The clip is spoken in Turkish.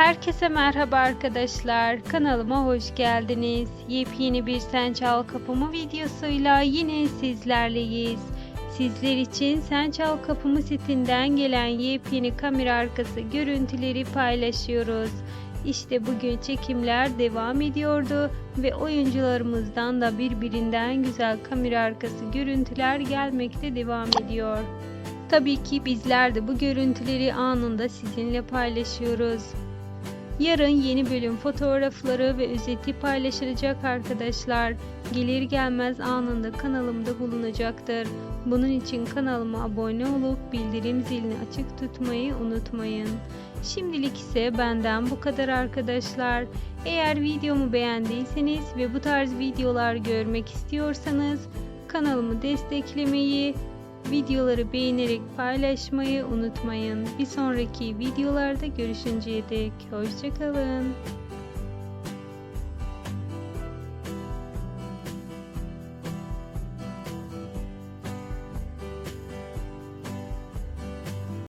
Herkese merhaba arkadaşlar. Kanalıma hoş geldiniz. Yepyeni bir Sen Çal Kapımı videosuyla yine sizlerleyiz. Sizler için Sen Çal Kapımı setinden gelen yepyeni kamera arkası görüntüleri paylaşıyoruz. İşte bugün çekimler devam ediyordu ve oyuncularımızdan da birbirinden güzel kamera arkası görüntüler gelmekte devam ediyor. Tabii ki bizler de bu görüntüleri anında sizinle paylaşıyoruz. Yarın yeni bölüm fotoğrafları ve özeti paylaşılacak arkadaşlar. Gelir gelmez anında kanalımda bulunacaktır. Bunun için kanalıma abone olup bildirim zilini açık tutmayı unutmayın. Şimdilik ise benden bu kadar arkadaşlar. Eğer videomu beğendiyseniz ve bu tarz videolar görmek istiyorsanız kanalımı desteklemeyi, videoları beğenerek paylaşmayı unutmayın. Bir sonraki videolarda görüşünceye dek hoşçakalın.